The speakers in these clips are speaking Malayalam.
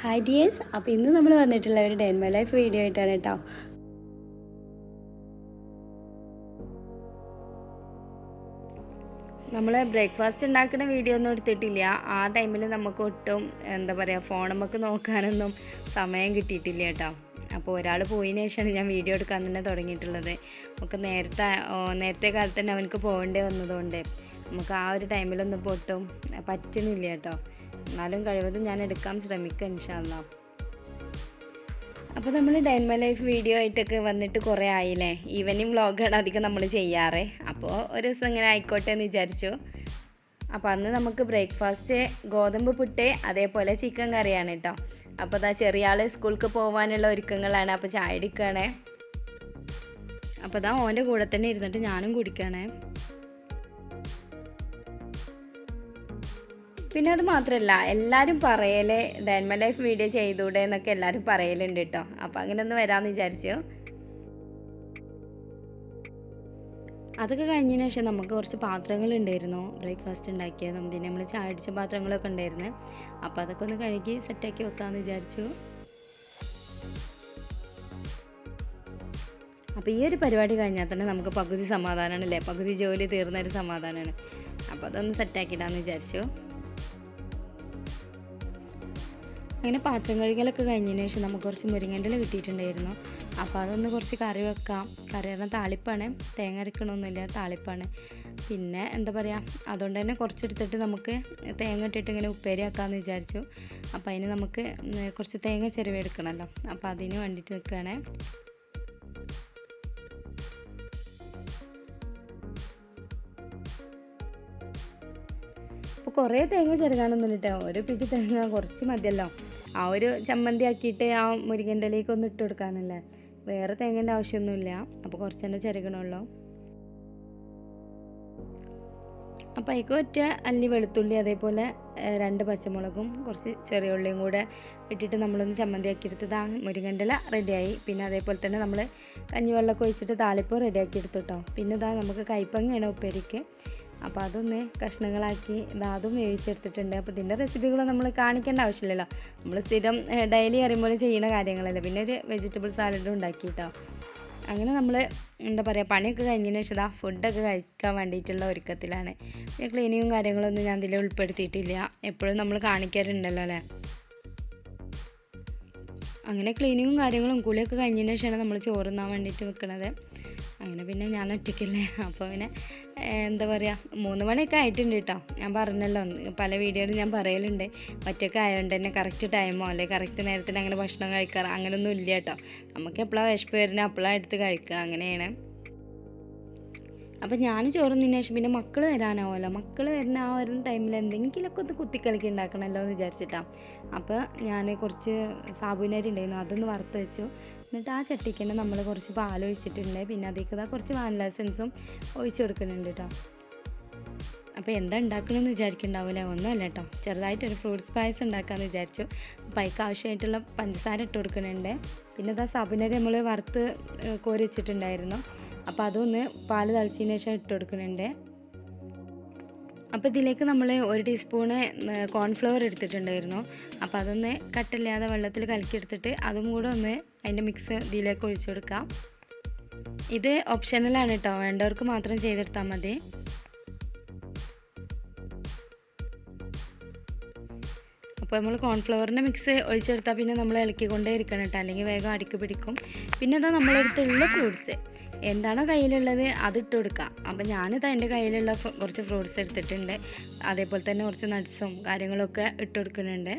ഹായ് ഡിയേഴ്സ് അപ്പോൾ ഇന്ന് നമ്മൾ വന്നിട്ടുള്ള ഒരു ഡെൻ മൈ ലൈഫ് വീഡിയോ ആയിട്ടാണ് കേട്ടോ. നമ്മൾ ബ്രേക്ക്ഫാസ്റ്റ് ഉണ്ടാക്കുന്ന വീഡിയോ ഒന്നും എടുത്തിട്ടില്ല. ആ ടൈമിൽ നമുക്ക് ഒട്ടും എന്താ പറയുക ഫോൺ നമുക്ക് നോക്കാനൊന്നും സമയം കിട്ടിയിട്ടില്ല കേട്ടോ. അപ്പോൾ ഒരാൾ പോയതിന് ശേഷമാണ് ഞാൻ വീഡിയോ എടുക്കാൻ തന്നെ തുടങ്ങിയിട്ടുള്ളത്. നമുക്ക് നേരത്തെ നേരത്തെ കാലത്ത് തന്നെ അവനക്ക് പോകേണ്ടി വന്നതുകൊണ്ട്. നമുക്ക് ആ ഒരു ടൈമിലൊന്നും പൊട്ടും. പറ്റുന്നില്ല കേട്ടോ. എന്നാലും കഴിവതും ഞാൻ എടുക്കാൻ ശ്രമിക്കാം ഇൻഷാല്ലാ അപ്പോൾ നമ്മൾ ഡൈൻമ ലൈഫ് വീഡിയോ ആയിട്ടൊക്കെ വന്നിട്ട് കുറേ ആയില്ലേ? ഈവനിങ് വ്ളോഗാണ് അധികം നമ്മൾ ചെയ്യാറ്. അപ്പോൾ ഒരു ദിവസം ഇങ്ങനെ ആയിക്കോട്ടെ എന്ന് വിചാരിച്ചു. അപ്പോൾ അന്ന് നമുക്ക് ബ്രേക്ക്ഫാസ്റ്റ് ഗോതമ്പ് പുട്ട് അതേപോലെ ചിക്കൻ കറിയാണ് കേട്ടോ. അപ്പോൾ അതാ ചെറിയ ആൾ സ്കൂൾക്ക് പോകാനുള്ള ഒരുക്കങ്ങളാണ്. അപ്പോൾ ചായ എടുക്കുകയാണേ അപ്പോൾ അതാ ഓന്റെ കൂടെ തന്നെ ഇരുന്നിട്ട് ഞാനും കുടിക്കുകയാണേ പിന്നെ അത് മാത്രമല്ല എല്ലാവരും പറയലേ ഡാൻമ ലൈഫ് വീഡിയോ ചെയ്തൂടെ എന്നൊക്കെ എല്ലാവരും പറയലുണ്ട് കേട്ടോ അപ്പോൾ അങ്ങനെ ഒന്ന് വരാമെന്ന് വിചാരിച്ചു. അതൊക്കെ കഴിഞ്ഞതിന് ശേഷം നമുക്ക് കുറച്ച് പാത്രങ്ങൾ ഉണ്ടായിരുന്നു. ബ്രേക്ക്ഫാസ്റ്റ് ഉണ്ടാക്കിയത് പിന്നെ നമ്മൾ ചായ അടിച്ച പാത്രങ്ങളൊക്കെ ഉണ്ടായിരുന്നു. അപ്പോൾ അതൊക്കെ ഒന്ന് കഴുകി സെറ്റാക്കി വെക്കാമെന്ന് വിചാരിച്ചു. അപ്പോൾ ഈ ഒരു പരിപാടി കഴിഞ്ഞാൽ തന്നെ നമുക്ക് പകുതി സമാധാനമാണ് അല്ലേ പകുതി ജോലി തീർന്ന ഒരു സമാധാനമാണ് അപ്പോൾ അതൊന്ന് സെറ്റാക്കിയിടാമെന്ന് വിചാരിച്ചു. അങ്ങനെ പാത്രം കഴുകലൊക്കെ കഴിഞ്ഞതിന് ശേഷം നമുക്ക് കുറച്ച് മുരിങ്ങന്റെ കിട്ടിയിട്ടുണ്ടായിരുന്നു. അപ്പോൾ അതൊന്ന് കുറച്ച് കറി വെക്കാം. കറി പറഞ്ഞാൽ താളിപ്പാണ്. തേങ്ങ അരക്കണമൊന്നുമില്ല താളിപ്പാണ്. പിന്നെ എന്താ പറയുക അതുകൊണ്ട് തന്നെ കുറച്ചെടുത്തിട്ട് നമുക്ക് തേങ്ങ ഇട്ടിട്ട് ഇങ്ങനെ ഉപ്പേരി ആക്കാമെന്ന് വിചാരിച്ചു. അപ്പോൾ അതിന് നമുക്ക് കുറച്ച് തേങ്ങ ചെരുവെടുക്കണമല്ലോ അപ്പോൾ അതിന് വേണ്ടിയിട്ട് നിൽക്കുകയാണേ അപ്പോൾ കുറേ തേങ്ങ ചെറുകാനൊന്നും ഇട്ടോ ഒരു പിടി തേങ്ങ കുറച്ച് മതിയല്ലോ. ആ ഒരു ചമ്മന്തി ആക്കിയിട്ട് ആ മുരിങ്ങന്റെ ഒന്ന് ഇട്ട് കൊടുക്കാനല്ലേ? വേറെ തേങ്ങേന്റെ ആവശ്യമൊന്നുമില്ല. അപ്പോൾ കുറച്ച് തന്നെ ചെറുകണുള്ളൂ അപ്പോൾ അതിക്ക് ഒറ്റ അല്ലി വെളുത്തുള്ളി അതേപോലെ രണ്ട് പച്ചമുളകും കുറച്ച് ചെറിയ ഉള്ളിയും കൂടെ ഇട്ടിട്ട് നമ്മളൊന്ന് ചമ്മന്തി ആക്കി എടുത്തത് ആ മുരിങ്ങന്റെ ഇല റെഡിയായി. പിന്നെ അതേപോലെ തന്നെ നമ്മൾ കഞ്ഞിവെള്ളമൊക്കെ ഒഴിച്ചിട്ട് താളിപ്പ് റെഡിയാക്കി എടുത്തു കേട്ടോ പിന്നെ ഇതാ നമുക്ക് കൈപ്പങ്ങയാണ് ഉപ്പേരിക്ക്. അപ്പോൾ അതൊന്ന് കഷ്ണങ്ങളാക്കി അതും വേവിച്ചെടുത്തിട്ടുണ്ട്. അപ്പോൾ ഇതിന്റെ റെസിപ്പികൾ നമ്മൾ കാണിക്കേണ്ട ആവശ്യമില്ലല്ലോ. നമ്മൾ സ്ഥിരം ഡെയിലി അറിയുമ്പോൾ ചെയ്യുന്ന കാര്യങ്ങളല്ലേ. പിന്നെ ഒരു വെജിറ്റബിൾ സാലഡ് ഉണ്ടാക്കി കേട്ടോ അങ്ങനെ നമ്മൾ എന്താ പറയുക പണിയൊക്കെ കഴിഞ്ഞതിന് ശേഷം ഇതാ ഫുഡൊക്കെ കഴിക്കാൻ വേണ്ടിയിട്ടുള്ള ഒരുക്കത്തിലാണ്. പിന്നെ ക്ലീനിങ്ങും കാര്യങ്ങളൊന്നും ഞാൻ ഇതിൽ ഉൾപ്പെടുത്തിയിട്ടില്ല. എപ്പോഴും നമ്മൾ കാണിക്കാറുണ്ടല്ലോ അല്ലേ? അങ്ങനെ ക്ലീനിങ്ങും കാര്യങ്ങളും കുളിയൊക്കെ കഴിഞ്ഞതിന് ശേഷമാണ് നമ്മൾ ചോറുന്നാൻ വേണ്ടിയിട്ട് നിൽക്കുന്നത് അങ്ങനെ പിന്നെ ഞാൻ ഒറ്റയ്ക്കല്ലേ. അപ്പോൾ പിന്നെ എന്താ പറയുക മൂന്ന് മണിയൊക്കെ ആയിട്ടുണ്ട് കേട്ടോ ഞാൻ പറഞ്ഞല്ലോ പല വീഡിയോയിലും ഞാൻ പറയലുണ്ട്. ഒറ്റയ്ക്ക് ആയതുകൊണ്ട് തന്നെ കറക്റ്റ് ടൈമോ അല്ലെങ്കിൽ കറക്റ്റ് നേരത്തിന് അങ്ങനെ ഭക്ഷണം കഴിക്കാറ് അങ്ങനെയൊന്നും ഇല്ല കേട്ടോ നമുക്ക് എപ്പോഴാണ് വിശപ്പ് വരുന്നത് അപ്പോഴാണ് എടുത്ത് കഴിക്കുക അങ്ങനെയാണ്. അപ്പം ഞാൻ ചോറ് തിന്നതിന് ശേഷം പിന്നെ മക്കൾ വരാനാവുമല്ലോ മക്കൾ വരുന്ന ആ ഒരു ടൈമിൽ എന്തെങ്കിലുമൊക്കെ ഒന്ന് കുത്തിക്കളിക്ക് ഉണ്ടാക്കണമല്ലോ എന്ന് വിചാരിച്ചിട്ടാണ് അപ്പോൾ ഞാൻ കുറച്ച് സാബുനരി ഉണ്ടായിരുന്നു അതൊന്ന് വറുത്ത് വെച്ചു. എന്നിട്ട് ആ ചട്ടിക്ക് തന്നെ നമ്മൾ കുറച്ച് പാൽ ഒഴിച്ചിട്ടുണ്ട് പിന്നെ അതേക്ക് കുറച്ച് വാനില എസൻസും ഒഴിച്ച് കൊടുക്കുന്നുണ്ട് കേട്ടോ അപ്പോൾ എന്താ ഉണ്ടാക്കണമെന്ന് വിചാരിക്കുന്നുണ്ടാവില്ല ഒന്നുമല്ല കേട്ടോ ചെറുതായിട്ടൊരു ഫ്രൂട്ട്സ് പായസം ഉണ്ടാക്കാമെന്ന് വിചാരിച്ചു. അപ്പോൾ അതിക്ക് ആവശ്യമായിട്ടുള്ള പഞ്ചസാര ഇട്ട് കൊടുക്കുന്നുണ്ട്. പിന്നെ ഇതാ സബിനരി നമ്മൾ വറുത്ത് കോരി വെച്ചിട്ടുണ്ടായിരുന്നു. അപ്പോൾ അതൊന്ന് പാൽ തളിച്ചതിന് ശേഷം ഇട്ട് കൊടുക്കുന്നുണ്ട്. അപ്പോൾ ഇതിലേക്ക് നമ്മൾ ഒരു ടീസ്പൂണ് കോൺഫ്ലവർ എടുത്തിട്ടുണ്ടായിരുന്നു. അപ്പോൾ അതൊന്ന് കട്ടില്ലാതെ വെള്ളത്തിൽ കലക്കിയെടുത്തിട്ട് അതും കൂടെ ഒന്ന് അതിന്റെ മിക്സ് ഇതിലേക്ക് ഒഴിച്ചു കൊടുക്കാം. ഇത് ഓപ്ഷനലാണ് കേട്ടോ വേണ്ടവർക്ക് മാത്രം ചെയ്തെടുത്താൽ മതി. അപ്പോൾ നമ്മൾ കോൺഫ്ലവറിന്റെ മിക്സ് ഒഴിച്ചെടുത്താൽ പിന്നെ നമ്മൾ ഇളക്കിക്കൊണ്ടേ ഇരിക്കണം കേട്ടോ അല്ലെങ്കിൽ വേഗം അടിക്ക് പിടിക്കും. പിന്നെ അതാ നമ്മളെടുത്തുള്ള ഫ്രൂട്ട്സ് എന്താണോ കയ്യിലുള്ളത് അത് ഇട്ട് കൊടുക്കാം. അപ്പം ഞാനിത് എന്റെ കയ്യിലുള്ള കുറച്ച് ഫ്രൂട്ട്സ് എടുത്തിട്ടുണ്ട്. അതേപോലെ തന്നെ കുറച്ച് നട്ട്സും കാര്യങ്ങളൊക്കെ ഇട്ട് കൊടുക്കുന്നുണ്ട്.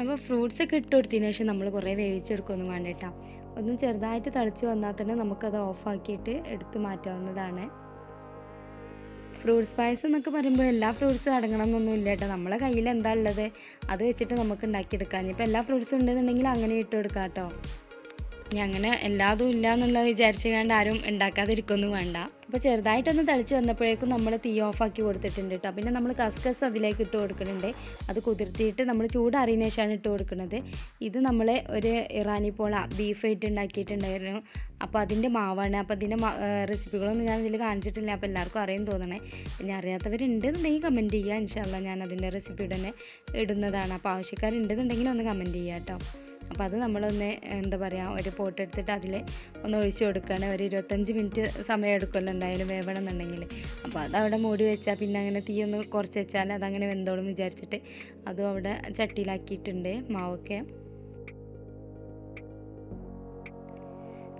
അപ്പോൾ ഫ്രൂട്ട്സ് ഒക്കെ ഇട്ട് കൊടുത്തതിന് ശേഷം നമ്മൾ കുറേ വേവിച്ചെടുക്കൊന്നും വേണ്ട ഒന്ന് ചെറുതായിട്ട് തളിച്ച് വന്നാൽ തന്നെ നമുക്കത് ഓഫാക്കിയിട്ട് എടുത്ത് മാറ്റാവുന്നതാണ്. ഫ്രൂട്ട്സ് പായസം എന്നൊക്കെ പറയുമ്പോൾ എല്ലാ ഫ്രൂട്ട്സും അടങ്ങണം എന്നൊന്നും ഇല്ല കേട്ടോ നമ്മളെ കയ്യിൽ എന്താ ഉള്ളത്? അത് വെച്ചിട്ട് നമുക്ക് ഉണ്ടാക്കിയെടുക്കാം. ഇനിയിപ്പോൾ എല്ലാ ഫ്രൂട്ട്സും ഉണ്ടെന്നുണ്ടെങ്കിൽ അങ്ങനെ ഇട്ട് കൊടുക്കാം കേട്ടോ ഇനി അങ്ങനെ എല്ലാതും ഇല്ല എന്നുള്ളത് വിചാരിച്ചു കണ്ട് ആരും ഉണ്ടാക്കാതിരിക്കൊന്നും വേണ്ട. അപ്പോൾ ചെറുതായിട്ടൊന്ന് തളിച്ച് വന്നപ്പോഴേക്കും നമ്മൾ തീ ഓഫാക്കി കൊടുത്തിട്ടുണ്ട് കേട്ടോ പിന്നെ നമ്മൾ കസ്കസ് അതിലേക്ക് ഇട്ട് കൊടുക്കുന്നുണ്ട്. അത് കുതിർത്തിയിട്ട് നമ്മൾ ചൂടാറിയതിനു ശേഷമാണ് ഇട്ട് കൊടുക്കുന്നത്. ഇത് നമ്മൾ ഒരു ഇറാനി പോള ബീഫ് ആയിട്ട് ഉണ്ടാക്കിയിട്ടുണ്ടായിരുന്നു. അപ്പോൾ അതിന്റെ മാവാണ്. അപ്പോൾ അതിന്റെ റെസിപ്പികളൊന്നും ഞാൻ ഇതിൽ കാണിച്ചിട്ടില്ല. അപ്പോൾ എല്ലാവർക്കും അറിയാൻ തോന്നണേ. പിന്നെ അറിയാത്തവരുണ്ടെന്നുണ്ടെങ്കിൽ കമന്റ് ചെയ്യുക ഇൻഷാല്ല ഞാൻ അതിന്റെ റെസിപ്പി ഉടനെ ഇടുന്നതാണ്. അപ്പോൾ ആവശ്യക്കാരുണ്ടെന്നുണ്ടെങ്കിൽ ഒന്ന് കമന്റ് ചെയ്യുക കേട്ടോ അപ്പോൾ അത് നമ്മളൊന്ന് എന്താ പറയുക ഒരു പോട്ട് എടുത്തിട്ട് അതിൽ ഒന്ന് ഒഴിച്ചു കൊടുക്കുകയാണ് ഒരു ഇരുപത്തഞ്ച് മിനിറ്റ് സമയം എടുക്കുമല്ലോ എന്തായാലും വേവണം എന്നുണ്ടെങ്കിൽ അപ്പോൾ അത് അവിടെ മൂടി വെച്ചാൽ പിന്നെ അങ്ങനെ തീ ഒന്ന് കുറച്ച് വെച്ചാൽ അതങ്ങനെ വെന്തോളും വിചാരിച്ചിട്ട് അതും അവിടെ ചട്ടിയിലാക്കിയിട്ടുണ്ട് മാവൊക്കെ.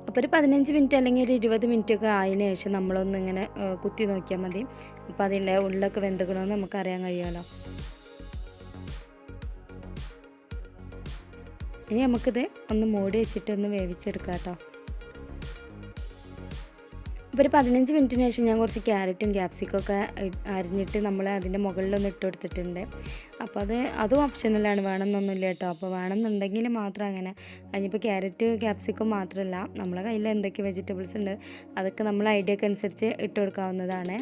അപ്പോൾ ഒരു പതിനഞ്ച് മിനിറ്റ് അല്ലെങ്കിൽ ഒരു ഇരുപത് മിനിറ്റ് ഒക്കെ ആയതിനു ശേഷം നമ്മളൊന്ന് ഇങ്ങനെ കുത്തി നോക്കിയാൽ മതി. അപ്പോൾ അതിന്റെ ഉള്ളിലൊക്കെ വെന്തുക്കണമെന്ന് നമുക്കറിയാൻ കഴിയുമല്ലോ. ഇനി നമുക്കിത് ഒന്ന് മൂടി വെച്ചിട്ട് ഒന്ന് വേവിച്ചെടുക്കാം കേട്ടോ. ഇപ്പോൾ ഒരു പതിനഞ്ച് മിനിറ്റിന് ശേഷം ഞാൻ കുറച്ച് ക്യാരറ്റും ക്യാപ്സിക്കും ഒക്കെ അരിഞ്ഞിട്ട് നമ്മൾ അതിന്റെ മുകളിലൊന്ന് ഇട്ട് കൊടുത്തിട്ടുണ്ട്. അപ്പോൾ അത് അതും ഓപ്ഷനലാണ് വേണമെന്നൊന്നുമില്ല കേട്ടോ. അപ്പോൾ വേണമെന്നുണ്ടെങ്കിൽ മാത്രം അങ്ങനെ. അതിനിപ്പോൾ ക്യാരറ്റ് ക്യാപ്സിക്കം മാത്രമല്ല നമ്മളെ കയ്യിൽ എന്തൊക്കെ വെജിറ്റബിൾസ് ഉണ്ട് അതൊക്കെ നമ്മൾ ഐഡിയക്കനുസരിച്ച് ഇട്ട് കൊടുക്കാവുന്നതാണ്.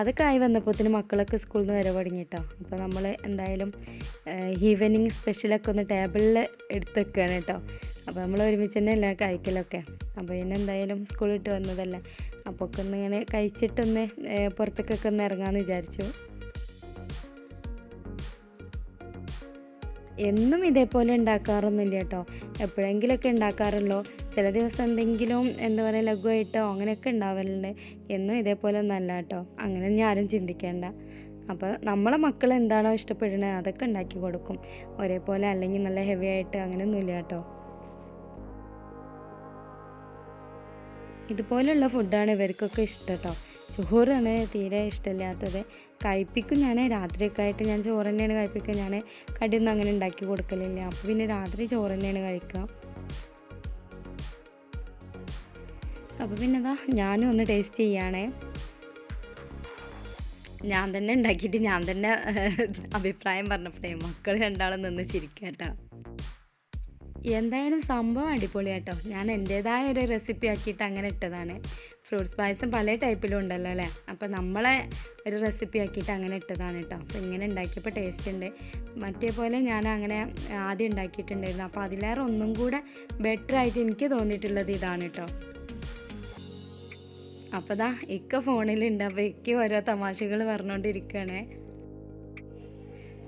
അതൊക്കെ ആയി വന്നപ്പോഴത്തേന് മക്കളൊക്കെ സ്കൂളിൽ നിന്ന് വരെ കേട്ടോ അപ്പോൾ നമ്മൾ എന്തായാലും ഈവനിങ് സ്പെഷ്യലൊക്കെ ഒന്ന് ടേബിളിൽ എടുത്ത് വെക്കുകയാണ് കേട്ടോ അപ്പോൾ നമ്മൾ ഒരുമിച്ച് തന്നെ എല്ലാം കഴിക്കലൊക്കെ. അപ്പോൾ പിന്നെ എന്തായാലും സ്കൂളിൽ ഇട്ട് വന്നതല്ലേ. അപ്പോൾ ഒക്കെ ഒന്ന് ഇങ്ങനെ കഴിച്ചിട്ടൊന്ന് പുറത്തേക്കൊക്കെ ഒന്ന് ഇറങ്ങാമെന്ന് വിചാരിച്ചു. എന്നും ഇതേപോലെ ഉണ്ടാക്കാറൊന്നുമില്ല കേട്ടോ എപ്പോഴെങ്കിലുമൊക്കെ ഉണ്ടാക്കാറുള്ളൂ. ചില ദിവസം എന്തെങ്കിലും എന്താ പറയുക ലഘുവായിട്ടോ അങ്ങനെയൊക്കെ ഉണ്ടാവലുണ്ട്. എന്നും ഇതേപോലെ ഒന്നല്ല കേട്ടോ. അങ്ങനെ ഇനി ആരും ചിന്തിക്കേണ്ട. അപ്പോൾ നമ്മളെ മക്കൾ എന്താണോ ഇഷ്ടപ്പെടുന്നത് അതൊക്കെ ഉണ്ടാക്കി കൊടുക്കും. ഒരേപോലെ അല്ലെങ്കിൽ നല്ല ഹെവി ആയിട്ട് അങ്ങനെയൊന്നുമില്ല കേട്ടോ. ഇതുപോലെയുള്ള ഫുഡാണ് ഇവർക്കൊക്കെ ഇഷ്ടം കേട്ടോ. ചോറാണ് തീരെ ഇഷ്ടമില്ലാത്തത്. കഴിപ്പിക്കും ഞാൻ രാത്രിയൊക്കെ ആയിട്ട് ഞാൻ ചോറ് തന്നെയാണ് കഴിപ്പിക്കുക. ഞാൻ കടിയൊന്നും അങ്ങനെ ഉണ്ടാക്കി കൊടുക്കലില്ല. അപ്പോൾ പിന്നെ രാത്രി ചോറ് തന്നെയാണ് കഴിക്കുക. അപ്പോൾ പിന്നെ അതാ ഞാനും ഒന്ന് ടേസ്റ്റ് ചെയ്യുകയാണേ ഞാൻ തന്നെ ഉണ്ടാക്കിയിട്ട് ഞാൻ തന്നെ അഭിപ്രായം പറഞ്ഞപ്പോഴേ മക്കൾ രണ്ടാളും നിന്ന് ചിരിക്കാട്ടോ. എന്തായാലും സംഭവം അടിപൊളിയാട്ടോ. ഞാൻ എന്റേതായ ഒരു റെസിപ്പി ആക്കിയിട്ട് അങ്ങനെ ഇട്ടതാണ്. ഫ്രൂട്ട്സ് പായസം പല ടൈപ്പിലും ഉണ്ടല്ലോ അല്ലേ? അപ്പോൾ നമ്മളെ ഒരു റെസിപ്പി ആക്കിയിട്ട് അങ്ങനെ ഇട്ടതാണ് കേട്ടോ. അപ്പോൾ ഇങ്ങനെ ഉണ്ടാക്കിയപ്പോൾ ടേസ്റ്റ് ഉണ്ട്. മറ്റേ പോലെ ഞാൻ അങ്ങനെ ആദ്യം ഉണ്ടാക്കിയിട്ടുണ്ടായിരുന്നു. അപ്പോൾ അതിലേറെ ഒന്നും കൂടെ ബെറ്റർ ആയിട്ട് എനിക്ക് തോന്നിയിട്ടുള്ളത് ഇതാണ് കേട്ടോ. അപ്പോൾ ദാ ഇക്ക ഫോണിലുണ്ട് അപ്പോൾ ഇക്ക ഓരോ തമാശകൾ പറഞ്ഞുകൊണ്ടിരിക്കുകയാണേ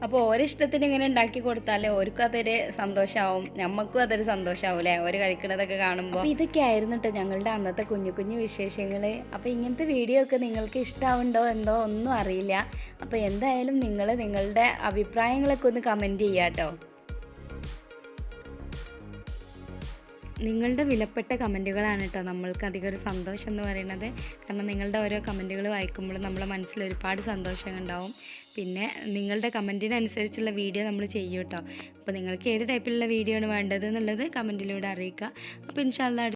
അപ്പോൾ ഓരോ ഇങ്ങനെ ഉണ്ടാക്കി കൊടുത്താലേ ഓർക്കും അതൊരു സന്തോഷമാവും നമുക്കും അതൊരു സന്തോഷമാവും അല്ലേ ഓര് കഴിക്കണതൊക്കെ കാണുമ്പോൾ ഇതൊക്കെ ആയിരുന്നു കേട്ടോ ഞങ്ങളുടെ അന്നത്തെ കുഞ്ഞു കുഞ്ഞു വിശേഷങ്ങൾ അപ്പോൾ ഇങ്ങനത്തെ വീഡിയോ ഒക്കെ നിങ്ങൾക്ക് ഇഷ്ടമാവുണ്ടോ എന്തോ ഒന്നും അറിയില്ല. അപ്പോൾ എന്തായാലും നിങ്ങൾ നിങ്ങളുടെ അഭിപ്രായങ്ങളൊക്കെ ഒന്ന് കമന്റ് ചെയ്യാം കേട്ടോ നിങ്ങളുടെ വിലപ്പെട്ട കമന്റുകളാണ് കേട്ടോ നമ്മൾക്ക് അധികം ഒരു സന്തോഷം എന്ന് പറയുന്നത്. കാരണം നിങ്ങളുടെ ഓരോ കമന്റുകൾ വായിക്കുമ്പോൾ നമ്മളെ മനസ്സിൽ ഒരുപാട് സന്തോഷം ഉണ്ടാവും. പിന്നെ നിങ്ങളുടെ കമന്റിനനുസരിച്ചുള്ള വീഡിയോ നമ്മൾ ചെയ്യും കേട്ടോ. അപ്പോൾ നിങ്ങൾക്ക് ഏത് ടൈപ്പിലുള്ള വീഡിയോ ആണ് വേണ്ടത് എന്നുള്ളത് കമന്റിലൂടെ അറിയിക്കുക. അപ്പോൾ ഇൻഷാല്ല